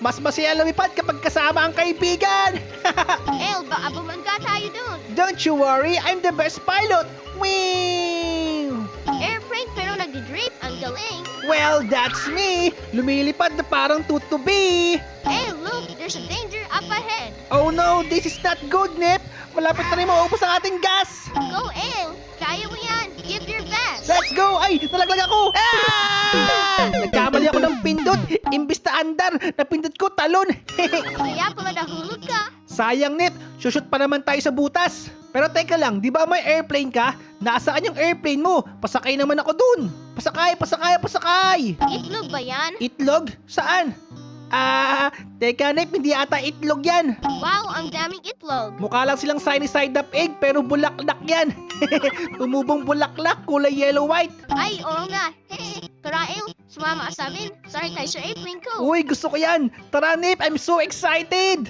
Mas masaya lumipad kapag kasama ang kaibigan. El, baka bumangga tayo dun. Don't you worry, I'm the best pilot. Wing! Airplane pero nagdi-drip. Ang galing. Well, that's me. Lumilipad na parang tutubi. El, look, there's a danger up ahead. Oh no, this is not good, Nip. Malapit na rin maubos ang ating gas. Go, El. Kaya mo yan. Give your best. Let's go! Ay, nalaglag ako! Ah! Nagkamali ako ng pindot. Imbis na andar, napindot ko talon. Kaya pala nahulog ka. Sayang, Nip. Shoot pa naman tayo sa butas. Pero teka lang, di ba may airplane ka? Nasaan yung airplane mo? Pasakay naman ako dun. Pasakay, pasakay, pasakay. Itlog ba yan? Itlog? Saan? Ah, teka Nip, hindi ata itlog yan. Wow, ang daming itlog. Mukha lang silang sunny side up egg pero bulaklak yan. Tumubong bulaklak, kulay yellow white. Ay, oo nga. El. Sumama ka sa amin. Sakay tayo sa airplane ko. Uy, gusto ko yan. Tara Nip, I'm so excited.